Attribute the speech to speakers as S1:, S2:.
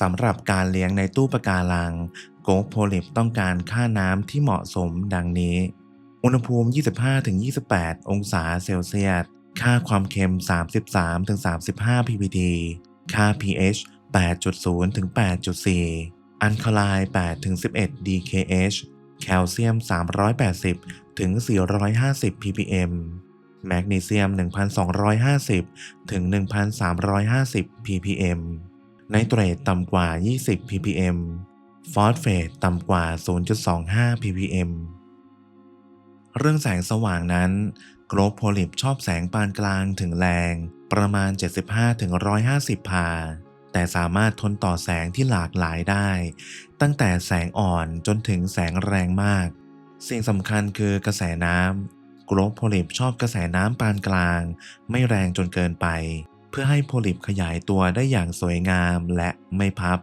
S1: สำหรับการเลี้ยงในตู้ปะการัง โกลโพลิปต้องการค่าน้ำที่เหมาะสมดังนี้ อุณหภูมิ 25-28 องศาเซลเซียส ค่าความเค็ม 33-35 ppd ค่า pH 8.0-8.4 อันคลน์8-11 dkh แคลเซียม 380 ถึง 450 ppm แมกนีเซียม 1,250 ถึง 1,350 ppm ไนเตรตต่ำกว่า 20 ppm ฟอสเฟตต่ำกว่า 0.25 ppm เรื่องแสงสว่างนั้นโกลบโพลิปชอบแสงปานกลางถึงแรง ประมาณ 75-150 พา แต่สามารถทนต่อแสงที่หลากหลายได้ ตั้งแต่แสงอ่อนจนถึงแสงแรงมาก สิ่งสำคัญคือกระแสน้ำโกลบโพลิปชอบกระแสน้ำปานกลาง ไม่แรงจนเกินไป พื่อให้โพลิปขยายตัวได้อย่างสวยงามและไม่พับ